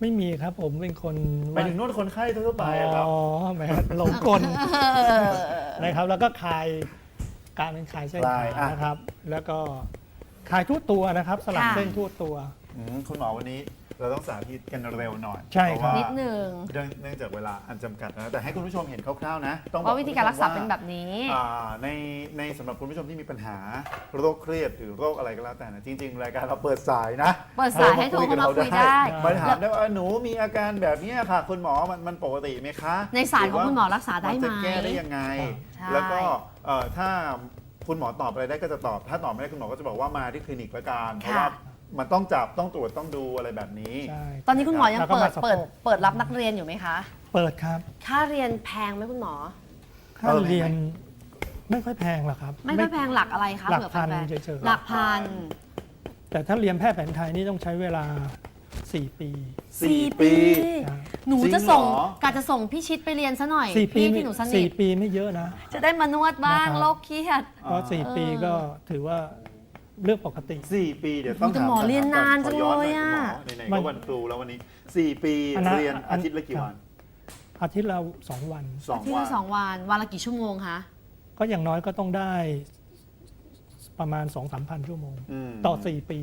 ไม่มีครับผมเป็นคนหมายถึงนวดคนไข้ทั่วๆไปอะครับ อ๋อแหมหลงกลนะครับ แล้วก็คลายการเป็นคลายเส้นคลายขาอะ นะครับ แล้วก็คลายทั่วตัวนะครับ สลับค่ะ เส้นทั่วตัว อืมคุณหมอวันนี้เราต้องสาธิตกันเร็วหน่อยใช่ครับ เพาะว่านิดหนึ่งเนื่องเนื่องจากเวลาอันจำกัดนะแต่ให้คุณผู้ชมเห็นคร่าวๆนะ ต้องบอกว่าวิธีการรักษาคุณเป็นผู้ชมแบบนี้ อ่าในในสำหรับคุณผู้ชมที่มีปัญหาโรคเครียดหรือโรคอะไรก็แล้วแต่นะจริง ๆ รายการเราเปิดสายนะเปิดสายให้โทรเข้ามาคุยได้ มาถามได้ว่าหนูมีอาการแบบเนี้ยค่ะคุณหมอมันมันปกติไหมคะในสายของคุณหมอรักษาได้ไหมนจะแก้ได้ยังไง ใช่ แล้วก็เอ่อถ้าคุณหมอตอบอะไรได้ก็จะตอบ ถ้าตอบไม่ได้คุณหมอก็จะบอกว่ามาที่คลินิกละกันเพราะว่า มันต้องจับต้องตรวจต้องดูอะไรแบบนี้ ใช่ตอนนี้คุณหมอยังแล้วก็เปิดมาสะโพกเปิดเปิดรับนักเรียนอยู่ไหมคะ เปิดครับค่าเรียนแพงไหมคุณหมอ ค่าเรียนไม่ค่อยแพงหรอกครับ ไม่ค่อยแพงหลักอะไรคะหลักเผื่อพันแฟนๆเฉยๆ หลักพันแต่ถ้าเรียนแพทย์แผนไทยนี่ต้องใช้เวลา 4 ปี สี่ปี นะ หนูจะส่งจริงเหรอกาจะส่งพี่ชิดไปเรียนซะหน่อยสี่ปีพี่ไม่ที่หนูสนิสี่ทปีไม่เยอะนะ จะได้มานวดบ้างนะครับ โรคเครียด เพราะสี่ปีก็ถือว่า เรื่องปกติ สี่ปีเดี๋ยวต้องแต่ถามหมอเรียนนานจังขออเลยหน่อะคุณหมอไหนๆมัก็นวันครูแล้ววันนี้สี่ปีอันนั้นเรียนอันอาทิตย์ละกี่วันอาทิตย์ละสองวัน สองที่วัละนสองวันวันละกี่ชั่วโมงคะ ก็อย่างน้อยก็ต้องได้ประมาณ 2 3 0 0 0 ชั่วโมง มต่อ 4 ปี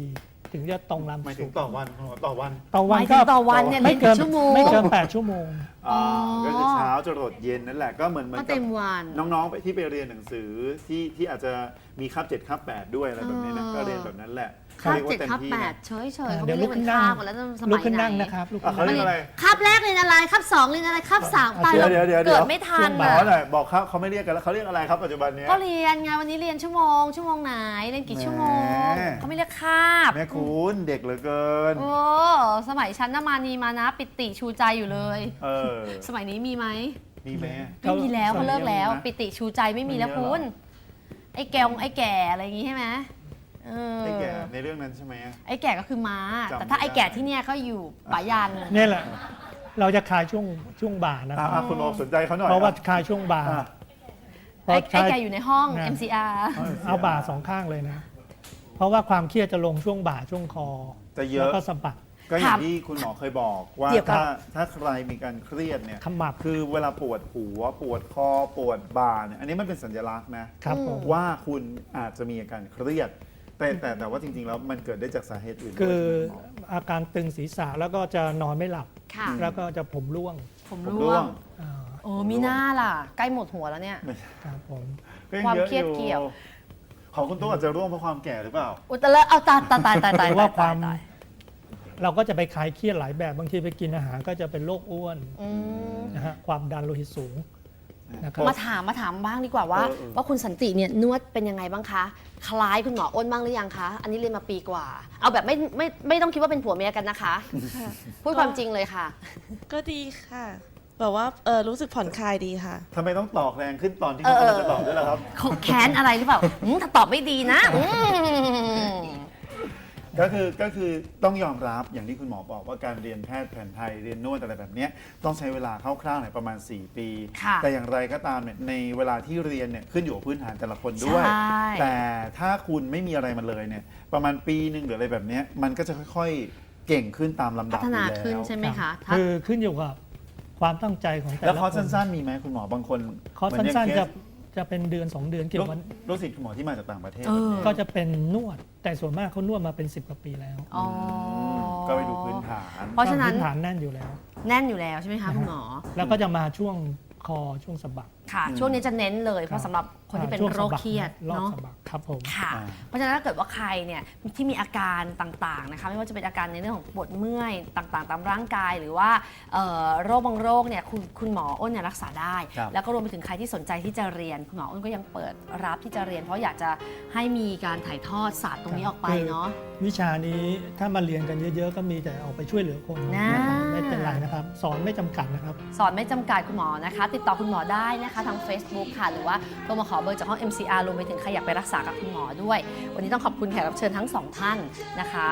ถึงจะตรงลำหมายถึงต่อวันคุณหมอต่อวัน ต่อหวันมายถึก็งต่อวันเนี่ยเรีไม่ยนเกิกี่นชั่วโมง ไม่เกิน8ชั่วโมง อ่าอ๋อก็คือเช้าจรดเย็นนั่นแหละก็เหมือนเหมือก็นกัเต็บมวัน น้องๆไปที่ไปเรียนหนังสือที่ที่อาจจะมีคาบเจ็ดคาบแปดด้วยอะไรแบบนี้นะเออก็เรียนแบบนั้นแหละ คาบรียกว่เจ็ดต็มคาบที่แปนะดเฉยเฉยๆเขาเดี๋ไม่ยวเรีลุยกกขึ้เป็นนนั่งคาบกันแล้วสลุมักยขึ้นไหนนั่งนะครับลุกอะขึ้นเขานั่งเรียกอะไรคาบแรกเรียนอะไรคาบสองเรียนอะไรคาบสามตายเดี๋แล้ยววเดี๋ยวเดี๋ยวเกิดไม่ทันหมออะหน่อยบอกเขาเขาไม่เรียกกันแล้วเขาเรียกอะไรครับปัจจุบันเนี้ยก็เรียนไงวันนี้เรียนชั่วโมง ชั่วโมงไหนเรียนกี่ชั่วโมงแหมเขาไม่เรียกคาบแม่คุณเด็กเหลือเกินโอ้สมัยฉันน่ะมานีมานะปิติชูใจอยู่เลยเออสมัยนี้มีไหมมีไหมไม่มีแล้วสมัเขายนี้เลิกแล้วมีนะปิติชูใจไม่มีแล้วไม่มีแล้วคุณไอ้แกงไอ้แก่อะไรอย่างงี้ใช่ไหม เออไอ้แก่ในเรื่องนั้นใช่ไหม ไอ้แก่ก็คือม้า จำแต่ถ้าไม่ได้ ไอ้แก่ที่เนี่ยก็อยู่ป่ายัน เนี่ยแหละ เราจะคลายช่วงช่วงบ่ายนะคอะรับ อะคุณหมอสนใจเขาหน่อยเพราะว่าอะคลายช่วงบ่าย อะเพราะไอ้ใช้ไอ้แก่อยู่ในห้อง นะ MCR เอาบ่าสองข้างเลยนะ เพราะว่าความเครียดจะลงช่วงบ่าช่วงคอจะเยแล้วอะก็สะบัดก็อย่าถางมที่คุณหมอเคยบอกว่าเกี่ยวกับ ถ้าถ้าใครมีการเครียดเนี่ยขมับ คือเวลาปวดหัวปวดคอปวดบ่าเนี่ยอันนี้มันเป็นสัญลักษณ์นะครับผม ว่าคุณอาจจะมีอาการเครียด แต่แต่แต่ว่าจริงๆ แล้วมันเกิดได้จากสาเหตุอื่นด้วยคือใช่ไหมหมอ อาการตึงศีรษะแล้วก็จะนอนไม่หลับ ค่ะ แล้วก็จะผมร่วงผมผมร่ร่ววง งอ่าโอ้มีหน้าล่ะ ใกล้หมดหัวแล้วเนี่ย ครับผม ก็งความอะเครียดเกี่ยว ของคุณตุ๊กอาจจะร่วงเพราะความแก่หรือเปล่า อุยตะเลอะเอาตายตายตายตายตายหรือว่าตยความตยเราก็จะไปคลายเครียดหลายแบบบางทีไปกินอาหารก็จะเป็นโรคอ้วนอืมนะฮะความดันโลหิตสูง นะครับ มาถามมาถามบ้างดีกว่าว่า เออเออ ว่าคุณสันติเนี่ยนวดเป็นยังไงบ้างคะ คล้ายคุณหมออ้นบ้างหรือยังคะ อันนี้เรียนมาปีกว่า เอาแบบไม่ไม่ไม่ต้องคิดว่าเป็นผัวเมียกันนะคะ ค่ะพูดความจริงเลยค่ะ ก็ดีค่ะ แบบว่าเออรู้สึกผ่อนคลายดีค่ะ ทำไมต้องตอกแรงขึ้นตอนที่เอเขาอเออกำลังจะตอบด้วยล่ะครับเขาแค้นอะไรหรือเปล่าอืมถ้าตอบไม่ดีนะอืม ก็คือก็คือต้องยอมรับอย่างที่คุณหมอบอกว่าการเรียนแพทย์แผนไทยเรียนนวดอะไรแบบเนี้ยต้องใช้เวลาคร่าวๆเนี่ยประมาณ 4 ปี ค่ะแต่อย่างไรก็ตามเนี่ยในเวลาที่เรียนเนี่ยขึ้นอยู่กับพื้นฐานแต่ละคนด้วย ใช่ แต่ถ้าคุณไม่มีอะไรมาเลยเนี่ยประมาณปีหนึ่งหรืออะไรแบบเนี้ยมันก็จะค่อยๆเก่งขึ้นตามลำพัดับฒนาอยู่แล้วขึ้นใช่ไหมคะถ้า คือขึ้นอยู่กับความตั้งใจของแต่แล้วละคอร์สคนสั้นๆมีไหมคุณหมอ บางคนคอร์สเหมืย่างสั้นๆเค จะจะเป็นเดือน2เดือนเกี่ยวกับลูกศิษย์คุณหมอที่มาจากต่างประเทศเออ ก็จะเป็นนวด แต่ส่วนมากเขานวดมาเป็น 10 กว่าปีแล้วอ๋อ ก็ไปดูพื้นฐานเพราะฉะนั้น พื้นฐานแน่นอยู่แล้ว แน่นอยู่แล้วใช่ไหมคะคุณหมอ แล้วก็จะมาช่วงคอช่วงสะบักค่ะอืมช่วงนี้จะเน้นเลย เพครัราะบสำหรับคนที่เป็นช่วงโรสะคบักเครียดรอบเนาะสะบักครับผม ค่ะอ่าเพราะฉะนั้นถ้าเกิดว่าใครเนี่ยที่มีอาการต่างๆนะคะไม่ว่าจะเป็นอาการในเรื่องของปวดเมื่อยต่างๆ ตามร่างกาย หรือว่าเอ่อโรคบางโรคเนี่ยคุณคุณหมออ้นเนี่ยรักษาได้ ครับ แล้วก็รวมไปถึงใครที่สนใจที่จะเรียนคุณหมออ้นก็ยังเปิดรับที่จะเรียน เพราะอยากจะให้มีการถ่ายทอดศาสตร์ตรงนี้ออกไปเนาะ วิชานี้ถ้ามาเรียนกันเยอะ ๆ ก็มีแต่เอาไปช่วยเหลือคนนะ นะครับไม่เป็นไรนะครับ สอนไม่จำกัดนะครับ สอนไม่จำกัดคุณหมอนะคะ ติดต่อคุณหมอได้นะคะทาง Facebook ค่ะ หรือว่าโทรมาขอเบอร์จากห้อง MCR รวมไปถึงใครอยากไปรักษากับคุณหมอด้วย วันนี้ต้องขอบคุณแขกรับเชิญทั้งสองท่านนะคะ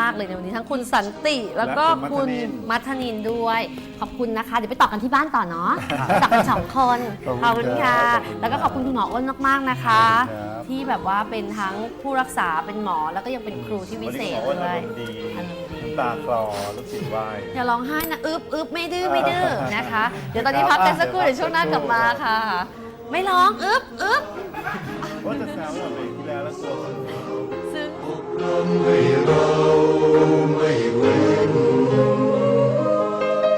มาก ๆ เลยในวันนี้ทั้งคุณสันติแล้วก็และคุคุณณมัมัททนินนินด้วย ขอบคุณนะคะ เดี๋ยวไปต่อกันที่บ้านต่อเนาะไปต่อกันสองคนขอบคุณขอบคุณค่ะครับขอบคุณแล้วก็ขอบคุณคุณหมออ้นมากๆนะคะ ขอบคุณครับ ที่แบบว่าเป็นทั้งผู้รักษาเป็นหมอแล้วก็ยังเป็นครูที่วิวันเศนี้ษคุณหมออ้นด้วอายรมณ์ดี อารมณ์ดี ตาคลอลูกศิษย์ไหว้ อย่าร้องไห้นะอึบอึบไม่ดื้อไม่ดื้อนะคะ เดี๋ยวตอนนี้พักกันสักครู่เดี๋ยวช่วงหน้ากลับมาค่ะ ไม่ร้องอึบอึบว่าจะแซวแบบปีที่แล้วแล้วตัวคนซึ้งให้เราไม่เว้น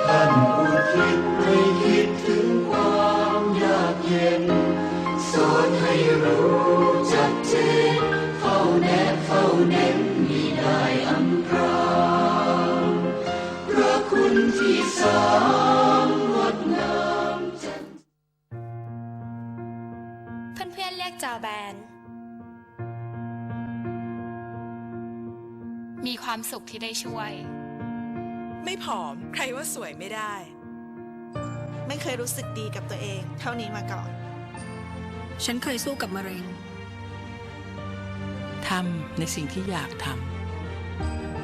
ท่านอุทิศให้คิดถึงความยากเย็น สอนให้รู้จักเจนเฝ้าแนบเฝ้าเน้นมิได้อำ พื่อนๆเรียกจอแบน มีความสุขที่ได้ช่วย ไม่ผอม ใครว่าสวยไม่ได้ ไม่เคยรู้สึกดีกับตัวเอง เท่านี้มาก่อน ฉันเคยสู้กับมะเร็ง ทำในสิ่งที่อยากทำ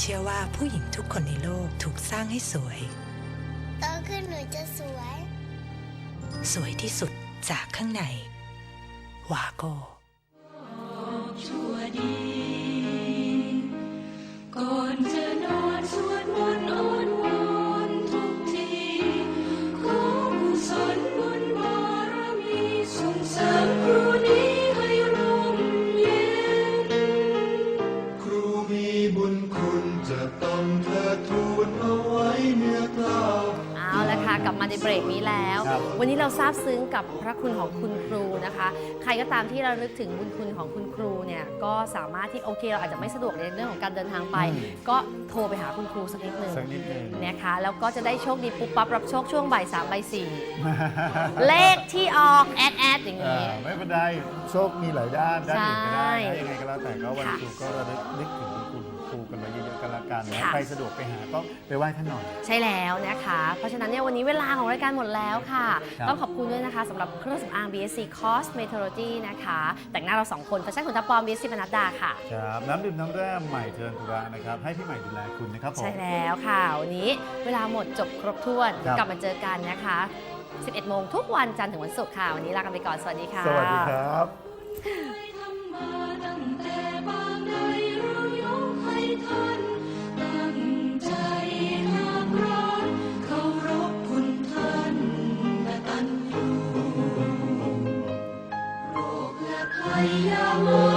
เราเชื่อว่าผู้หญิงทุกคนในโลกถูกสร้างให้สวย โตขึ้นหนูจะสวย สวยที่สุดจากข้างใน วาโกชั่วดีก่อนจะ ละค่ะกลับมาในเบรกนี้แล้ว ครับวันนี้เราซาบซึ้งกับพระคุณของคุณครูนะคะ ใครก็ตามที่เรานึกถึงบุญคุณของคุณครูเนี่ยก็สามารถที่โอเค เราอาจจะไม่สะดวกในเรื่องของการเดินทางไปก็โทรไปหาคุณครูสักนิดหนึ่งสักนิดหนึ่งนะคะแล้วก็จะได้โชคดีปุ๊บปั๊บรับโชคช่วงบ่ายสามบ่ายสี่เลขที่ออกแอดแอดอย่างอ่านี้ ไม่เป็นไรโชคมีหลายด้านด้านอื่นก็ได้ใช่นะยังไงก็แล้วแต่ก็วันค่ะ ครูก็ระลึกนึกถึงคุณครูกันไว้เยอะๆ กันละกันนะค่ะ ใครสะดวกไปหาก็ไปไหว้ท่านหน่อย ใช่แล้วนะคะ เพราะฉะนั้นเนี่ยวันนี้เวลาของรายการหมดแล้วค่ะ ครับ ต้องขอบคุณด้วยนะคะสำหรับเครื่องสำอาง BSC Cosmetology นะคะ แต่งหน้าเราสองคนแฟชั่นขุนตาปลอม BSC ปนัดดาค่ะ ครับน้ำดื่มน้ำแร่ใหม่เทิร์นธุระนะครับ ให้พี่ใหม่ดูแลคุณนะครับผม ใช่แล้วค่ะ วันนี้เวลาหมดจบครบถ้วน ครับ กลับมาเจอกันนะคะ 11 โมงทุกวันจันทร์ถึงวันศุกร์ค่ะ วันนี้ลากันไปก่อน สวัสดีค่ะ สวัสดีครับท แล